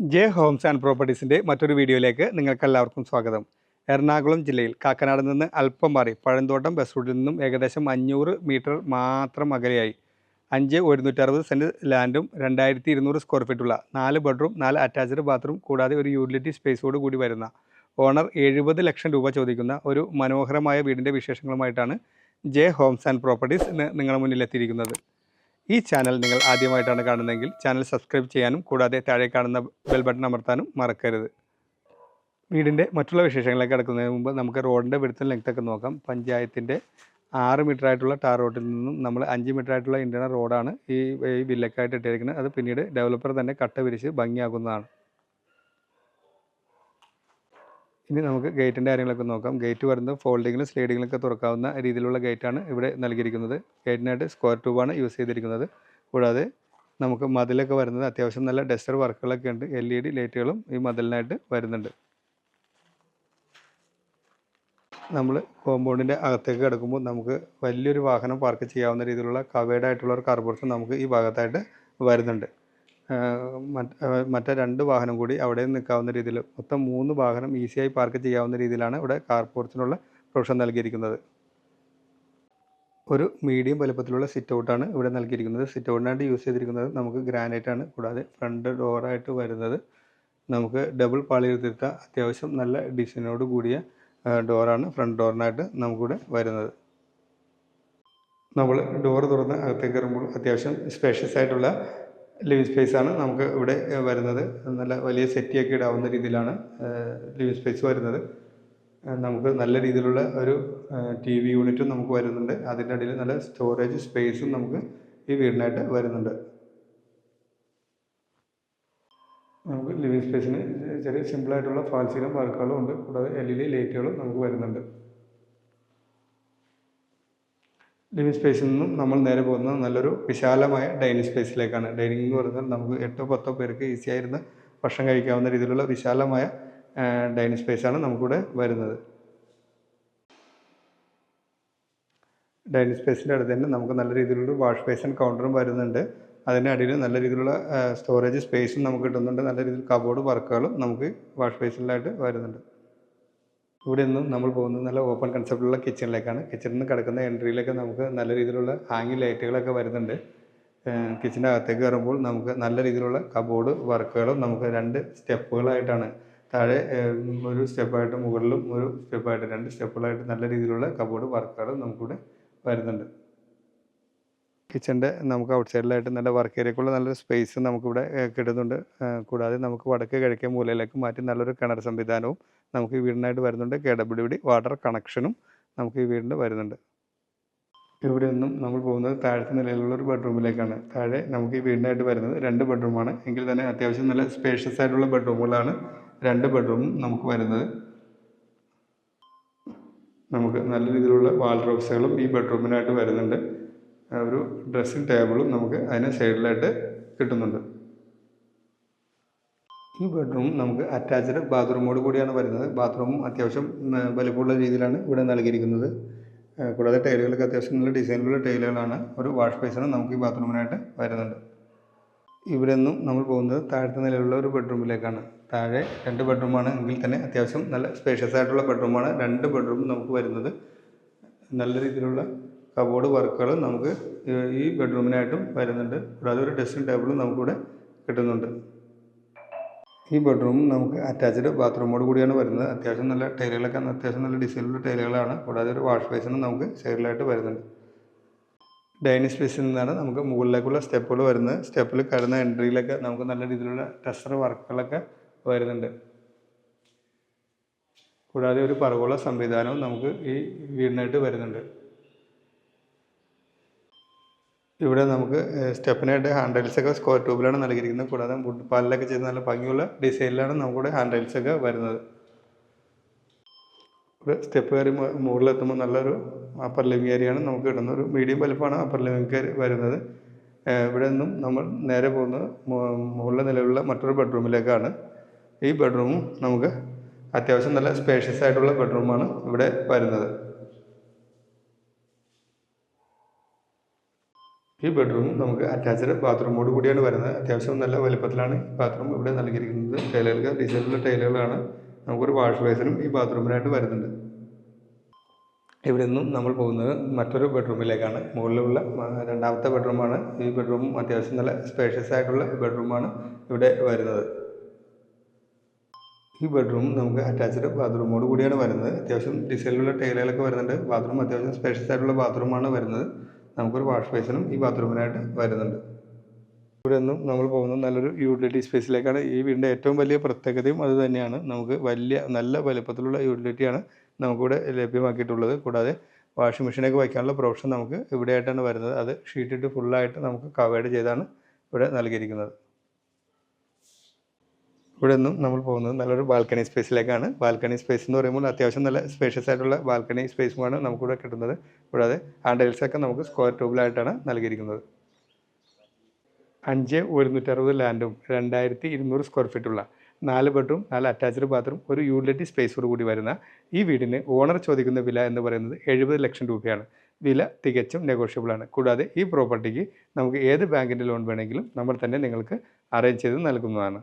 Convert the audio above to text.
J homes and പ്രോപ്പർട്ടീസിന്റെ മറ്റൊരു വീഡിയോയിലേക്ക് നിങ്ങൾക്കെല്ലാവർക്കും സ്വാഗതം. എറണാകുളം ജില്ലയിൽ കാക്കനാട് നിന്ന് അല്പം മാറി പഴന്തോട്ടം ബസ് റൂട്ടിൽ നിന്നും ഏകദേശം അഞ്ഞൂറ് മീറ്റർ മാത്രം അകലെയായി. അഞ്ച് ഒരുന്നൂറ്ററുപത് സെന്റ് ലാൻഡും രണ്ടായിരത്തി ഇരുന്നൂറ് സ്ക്വയർ ഫീറ്റുള്ള നാല് ബെഡ്റൂം നാല് അറ്റാച്ച്ഡ് ബാത്റൂം കൂടാതെ ഒരു യൂട്ടിലിറ്റി സ്പേസോട് കൂടി വരുന്ന ഓണർ എഴുപത് ലക്ഷം രൂപ ചോദിക്കുന്ന ഒരു മനോഹരമായ വീടിന്റെ വിശേഷങ്ങളുമായിട്ടാണ് ജെ ഹോംസ് ആൻഡ് പ്രോപ്പർട്ടീസ് നിങ്ങളുടെ മുന്നിൽ എത്തിയിരിക്കുന്നത് ഈ ചാനൽ നിങ്ങൾ ആദ്യമായിട്ടാണ് കാണുന്നതെങ്കിൽ ചാനൽ സബ്സ്ക്രൈബ് ചെയ്യാനും കൂടാതെ താഴെ കാണുന്ന ബെൽ ബട്ടൺ അമർത്താനും മറക്കരുത്. വീടിന്റെ മറ്റുള്ള വിശേഷങ്ങളിലേക്ക് കിടക്കുന്നതിന് മുമ്പ് നമുക്ക് റോഡിന്റെ വിടുത്തും ലെങ്ത്തൊക്കെ നോക്കാം. പഞ്ചായത്തിന്റെ ആറ് മീറ്റർ ആയിട്ടുള്ള ടാർ റോഡിൽ നിന്നും നമ്മൾ അഞ്ച് മീറ്റർ ആയിട്ടുള്ള ഇന്റേണൽ റോഡാണ് ഈ ഈ വില്ലക്കായിട്ട് ഇട്ടിരിക്കുന്നത് അത് പിന്നീട് ഡെവലപ്പർ തന്നെ കട്ട വിരിച്ച് ഭംഗിയാക്കുന്നതാണ്. ഇനി നമുക്ക് ഗേറ്റിന്റെ കാര്യങ്ങളൊക്കെ നോക്കാം. ഗേറ്റ് വരുന്നത് ഫോൾഡിങ്ങിലും സ്ലൈഡിങ്ങിലൊക്കെ തുറക്കാവുന്ന രീതിയിലുള്ള ഗേറ്റാണ് ഇവിടെ നൽകിയിരിക്കുന്നത്. ഗേറ്റിനായിട്ട് സ്ക്വയർ ട്യൂബാണ് യൂസ് ചെയ്തിരിക്കുന്നത്. കൂടാതെ നമുക്ക് മതിലൊക്കെ വരുന്നത് അത്യാവശ്യം നല്ല ഡസ്റ്റർ വർക്കുകളൊക്കെ ഉണ്ട്. എൽ ഇ ഡി ലൈറ്റുകളും ഈ മതിലിനായിട്ട് വരുന്നുണ്ട്. നമ്മൾ കോമ്പൗണ്ടിന്റെ അകത്തേക്ക് കിടക്കുമ്പോൾ നമുക്ക് വലിയൊരു വാഹനം പാർക്ക് ചെയ്യാവുന്ന രീതിയിലുള്ള കവേഡായിട്ടുള്ള ഒരു കാർപോർഷൻ നമുക്ക് ഈ ഭാഗത്തായിട്ട് വരുന്നുണ്ട്. മറ്റേ രണ്ട് വാഹനം കൂടി അവിടെ നിൽക്കാവുന്ന രീതിയിൽ മൊത്തം മൂന്ന് വാഹനം ഈസിയായി പാർക്ക് ചെയ്യാവുന്ന രീതിയിലാണ് ഇവിടെ കാർ പോർച്ചിനുള്ള പ്രൊവിഷൻ നൽകിയിരിക്കുന്നത്. ഒരു മീഡിയം വലുപ്പത്തിലുള്ള സിറ്റ് ഔട്ടാണ് ഇവിടെ നൽകിയിരിക്കുന്നത്. സിറ്റ് ഔട്ടിനായിട്ട് യൂസ് ചെയ്തിരിക്കുന്നത് നമുക്ക് ഗ്രാനൈറ്റ് ആണ്. കൂടാതെ ഫ്രണ്ട് ഡോറായിട്ട് വരുന്നത് നമുക്ക് ഡബിൾ പാളിയെടുത്തിട്ട അത്യാവശ്യം നല്ല ഡിസൈനോട് കൂടിയ ഡോറാണ് ഫ്രണ്ട് ഡോറിനായിട്ട് നമുക്കിവിടെ വരുന്നത്. നമ്മൾ ഡോർ തുറന്ന് അകത്തേക്ക് കയറുമ്പോൾ അത്യാവശ്യം സ്പേഷ്യസ് ആയിട്ടുള്ള ലിവിങ് സ്പേസ് ആണ് നമുക്ക് ഇവിടെ വരുന്നത്. നല്ല വലിയ സെറ്റിയൊക്കെ ഇടാവുന്ന രീതിയിലാണ് ലിവിങ് സ്പേസ് വരുന്നത്. നമുക്ക് നല്ല രീതിയിലുള്ള ഒരു ടി വി യൂണിറ്റും നമുക്ക് വരുന്നുണ്ട്. അതിന്റെ ഇടയിൽ നല്ല സ്റ്റോറേജ് സ്പേസും നമുക്ക് ഈ വീടിനായിട്ട് വരുന്നുണ്ട്. നമുക്ക് ലിവിങ് സ്പേസിന് ചെറിയ സിമ്പിളായിട്ടുള്ള ഫാൽസീലും വർക്കുകളും ഉണ്ട്. കൂടാതെ എൽ ഇ ഡി ലൈറ്റുകളും നമുക്ക് വരുന്നുണ്ട്. ലിവിങ് സ്പേസിൽ നിന്നും നമ്മൾ നേരെ പോകുന്നത് നല്ലൊരു വിശാലമായ ഡൈനിങ് സ്പേസിലേക്കാണ്. ഡൈനിങ് എന്ന് പറഞ്ഞാൽ നമുക്ക് എട്ടോ പത്തോ പേർക്ക് ഈസി ആയിരുന്ന ഭക്ഷണം കഴിക്കാവുന്ന രീതിയിലുള്ള വിശാലമായ ഡൈനിങ് സ്പേസാണ് നമുക്കിവിടെ വരുന്നത്. ഡൈനിങ് സ്പേസിന്റെ അടുത്ത് തന്നെ നമുക്ക് നല്ല രീതിയിലുള്ള വാഷ് ബേസിൻ കൗണ്ടറും വരുന്നുണ്ട്. അതിന്റെ അടിയിൽ നല്ല രീതിയിലുള്ള സ്റ്റോറേജ് സ്പേസും നമുക്ക് കിട്ടുന്നുണ്ട്. നല്ല രീതിയിൽ കബോർഡ് വർക്കുകളും നമുക്ക് വാഷ് ബേസിനിലായിട്ട് വരുന്നുണ്ട്. ഇവിടെ നിന്നും നമ്മൾ പോകുന്നത് നല്ല ഓപ്പൺ കൺസെപ്റ്റുള്ള കിച്ചണിലേക്കാണ് കിച്ചണിൽ നിന്ന് കിടക്കുന്ന എൻട്രിയിലൊക്കെ നമുക്ക് നല്ല രീതിയിലുള്ള ഹാങ്ങി ലൈറ്റുകളൊക്കെ വരുന്നുണ്ട്. കിച്ചന്റെ അകത്തേക്ക് കയറുമ്പോൾ നമുക്ക് നല്ല രീതിയിലുള്ള കബോർഡ് വർക്കുകളും നമുക്ക് രണ്ട് സ്റ്റെപ്പുകളായിട്ടാണ്. താഴെ ഒരു സ്റ്റെപ്പായിട്ട് മുകളിലും ഒരു സ്റ്റെപ്പായിട്ട് രണ്ട് സ്റ്റെപ്പുകളായിട്ട് നല്ല രീതിയിലുള്ള കബോർഡ് വർക്കുകളും നമുക്കിവിടെ വരുന്നുണ്ട്. കിച്ചന്റെ നമുക്ക് ഔട്ട് സൈഡിലായിട്ട് നല്ല വർക്ക് ഏരിയക്കുള്ള നല്ലൊരു സ്പേസ് നമുക്കിവിടെ കിട്ടുന്നുണ്ട്. കൂടാതെ നമുക്ക് വടക്ക് കിഴക്കേ മൂലയിലേക്ക് മാറ്റി നല്ലൊരു കിണർ സംവിധാനവും നമുക്ക് ഈ വീടിനായിട്ട് വരുന്നുണ്ട്. കെ ഡബ്ല്യു ഡി വാട്ടർ കണക്ഷനും നമുക്ക് ഈ വീടിന് വരുന്നുണ്ട്. ഇവിടെ നിന്നും നമ്മൾ പോകുന്നത് താഴത്തെ നിലയിലുള്ള ഒരു ബെഡ്റൂമിലേക്കാണ്. താഴെ നമുക്ക് ഈ വീടിനായിട്ട് വരുന്നത് രണ്ട് ബെഡ്റൂമാണ്. എങ്കിൽ തന്നെ അത്യാവശ്യം നല്ല സ്പേഷ്യസ് ആയിട്ടുള്ള ബെഡ്റൂമുകളാണ് രണ്ട് ബെഡ്റൂമും നമുക്ക് വരുന്നത്. നമുക്ക് നല്ല രീതിയിലുള്ള വാൾഡ്രോബ്സുകളും ഈ ബെഡ്റൂമിനായിട്ട് വരുന്നുണ്ട്. ഒരു ഡ്രസ്സിങ് ടേബിളും നമുക്ക് അതിന് സൈഡിലായിട്ട് കിട്ടുന്നുണ്ട്. ഈ ബെഡ്റൂം നമുക്ക് അറ്റാച്ച്ഡ് ബാത്റൂമോട് കൂടിയാണ് വരുന്നത്. ബാത്റൂമും അത്യാവശ്യം വലുപ്പമുള്ള രീതിയിലാണ് ഇവിടെ നൽകിയിരിക്കുന്നത്. കൂടാതെ ടൈലുകളൊക്കെ അത്യാവശ്യം നല്ല ഡിസൈനിലുള്ള ടൈലുകളാണ്. ഒരു വാഷ് ബേസിന് നമുക്ക് ഈ ബാത്റൂമിനായിട്ട് വരുന്നുണ്ട് ഇവിടെ നിന്നും നമ്മൾ പോകുന്നത് താഴത്തെ നിലയിലുള്ള ഒരു ബെഡ്റൂമിലേക്കാണ് താഴെ രണ്ട് ബെഡ്റൂമാണ് എങ്കിൽ തന്നെ അത്യാവശ്യം നല്ല സ്പേഷ്യസ് ആയിട്ടുള്ള ബെഡ്റൂമാണ് രണ്ട് ബെഡ്റൂം നമുക്ക് വരുന്നത്. നല്ല രീതിയിലുള്ള കബോർഡ് വർക്കുകൾ നമുക്ക് ഈ ബെഡ്റൂമിനായിട്ടും വരുന്നുണ്ട്. കൂടാതെ ഒരു ഡ്രസ്സിംഗ് ടേബിളും നമുക്കിവിടെ കിട്ടുന്നുണ്ട്. ഈ ബെഡ്റൂം നമുക്ക് അറ്റാച്ച്ഡ് ബാത്റൂമോട് കൂടിയാണ് വരുന്നത്. അത്യാവശ്യം നല്ല ടൈലുകളൊക്കെ അത്യാവശ്യം നല്ല ഡിസൈനിലുള്ള ടൈലുകളാണ്. കൂടാതെ ഒരു വാഷ് ബേസിനും നമുക്ക് സൈഡിലായിട്ട് വരുന്നുണ്ട്. ഡൈനിങ് സ്പേസിൽ നിന്നാണ് നമുക്ക് മുകളിലേക്കുള്ള സ്റ്റെപ്പുകൾ വരുന്നത്. സ്റ്റെപ്പിൽ കടന്ന എൻട്രിയിലൊക്കെ നമുക്ക് നല്ല രീതിയിലുള്ള ടെസ്റ്റർ വർക്കുകളൊക്കെ വരുന്നുണ്ട്. കൂടാതെ ഒരു പറവുള്ള സംവിധാനവും നമുക്ക് ഈ വീടിനായിട്ട് വരുന്നുണ്ട്. ഇവിടെ നമുക്ക് സ്റ്റെപ്പിനായിട്ട് ഹാൻഡ് റൈൽസൊക്കെ സ്ക്വയർ ട്യൂബിലാണ് നൽകിയിരിക്കുന്നത്. കൂടാതെ വുഡ് പാലിലൊക്കെ ചെയ്ത് നല്ല ഭംഗിയുള്ള ഡിസൈനിലാണ് നമുക്കിവിടെ ഹാൻഡ് റൈൽസൊക്കെ വരുന്നത്. ഇവിടെ സ്റ്റെപ്പ് കയറി മുകളിലെത്തുമ്പോൾ നല്ലൊരു അപ്പർ ലിവിങ് ഏരിയയാണ് നമുക്ക് കിട്ടുന്നത്. ഒരു മീഡിയം വലുപ്പമാണ് അപ്പർ ലിവിങ് വരുന്നത്. ഇവിടെ നിന്നും നമ്മൾ നേരെ പോകുന്നത് മുകളിലെ നിലവിലുള്ള മറ്റൊരു ബെഡ്റൂമിലേക്കാണ് ഈ ബെഡ്റൂമും നമുക്ക് അത്യാവശ്യം നല്ല സ്പേഷ്യസ് ആയിട്ടുള്ള ബെഡ്റൂമാണ് ഇവിടെ വരുന്നത്. ഈ ബെഡ്റൂം നമുക്ക് അറ്റാച്ച്ഡ് ബാത്റൂമോട് കൂടിയാണ് വരുന്നത്. അത്യാവശ്യം നല്ല വലുപ്പത്തിലാണ് ബാത്റൂം ഇവിടെ നൽകിയിരിക്കുന്നത്. ടൈലുകൾ ഡിസൈനുള്ള ടൈലുകളാണ് നമുക്കൊരു വാഷ് ബേസിനും ഈ ബാത്റൂമിനായിട്ട് വരുന്നുണ്ട്. ഇവിടെ നിന്നും നമ്മൾ പോകുന്നത് മറ്റൊരു ബെഡ്റൂമിലേക്കാണ് മുകളിലുള്ള രണ്ടാമത്തെ ബെഡ്റൂമാണ് ഈ ബെഡ്റൂമും അത്യാവശ്യം നല്ല സ്പേഷ്യസ് ആയിട്ടുള്ള ബെഡ്റൂമാണ് ഇവിടെ വരുന്നത്. ഈ ബെഡ്റൂം നമുക്ക് അറ്റാച്ച്ഡ് ബാത്റൂമോട് കൂടിയാണ് വരുന്നത്. അത്യാവശ്യം ഡിസൈനുള്ള ടൈലുകളൊക്കെ വരുന്നുണ്ട്. ബാത്റൂം അത്യാവശ്യം സ്പേഷ്യസ് ആയിട്ടുള്ള ബാത്റൂമാണ് വരുന്നത്. നമുക്കൊരു വാഷ് ബേസിനും ഈ ബാത്റൂമിനായിട്ട് വരുന്നുണ്ട്. ഇവിടെ നിന്നും നമ്മൾ പോകുന്നത് നല്ലൊരു യൂട്ടിലിറ്റി സ്പേസിലേക്കാണ് ഈ വീടിന്റെ ഏറ്റവും വലിയ പ്രത്യേകതയും അത് തന്നെയാണ്. നമുക്ക് വലിയ നല്ല വലുപ്പത്തിലുള്ള യൂട്ടിലിറ്റിയാണ് നമുക്കിവിടെ ലഭ്യമാക്കിയിട്ടുള്ളത്. കൂടാതെ വാഷിംഗ് മെഷീനൊക്കെ വയ്ക്കാനുള്ള പ്രൊവിഷൻ നമുക്ക് ഇവിടെയായിട്ടാണ് വരുന്നത്. അത് ഷീറ്റിട്ട് ഫുള്ളായിട്ട് നമുക്ക് കവേഡ് ചെയ്താണ് ഇവിടെ നൽകിയിരിക്കുന്നത്. ഇവിടെ നിന്നും നമ്മൾ പോകുന്നത് നല്ലൊരു ബാൽക്കണി സ്പേസിലേക്കാണ്. ബാൽക്കണി സ്പേസ് എന്ന് പറയുമ്പോൾ അത്യാവശ്യം നല്ല സ്പേഷ്യസ് ആയിട്ടുള്ള ബാൽക്കണി സ്പേസുമാണ് നമുക്കിവിടെ കിട്ടുന്നത്. കൂടാതെ ആൻഡൽസൊക്കെ നമുക്ക് സ്ക്വയർ ട്യൂബിലായിട്ടാണ് നൽകിയിരിക്കുന്നത്. അഞ്ച് ഒരുന്നൂറ്ററുപത് ലാൻഡും രണ്ടായിരത്തി ഇരുന്നൂറ് സ്ക്വയർ ഫീറ്റുള്ള നാല് ബെഡ്റൂം നാല് അറ്റാച്ച്ഡ് ബാത്റൂം ഒരു യൂട്ടിലിറ്റി സ്പേസോട് കൂടി വരുന്ന ഈ വീടിന് ഓണർ ചോദിക്കുന്ന വില എന്ന് പറയുന്നത് എഴുപത് ലക്ഷം രൂപയാണ്. വില തികച്ചും നെഗോഷ്യബിൾ ആണ്. കൂടാതെ ഈ പ്രോപ്പർട്ടിക്ക് നമുക്ക് ഏത് ബാങ്കിന്റെ ലോൺ വേണമെങ്കിലും നമ്മൾ തന്നെ നിങ്ങൾക്ക് അറേഞ്ച് ചെയ്ത് നൽകുന്നതാണ്.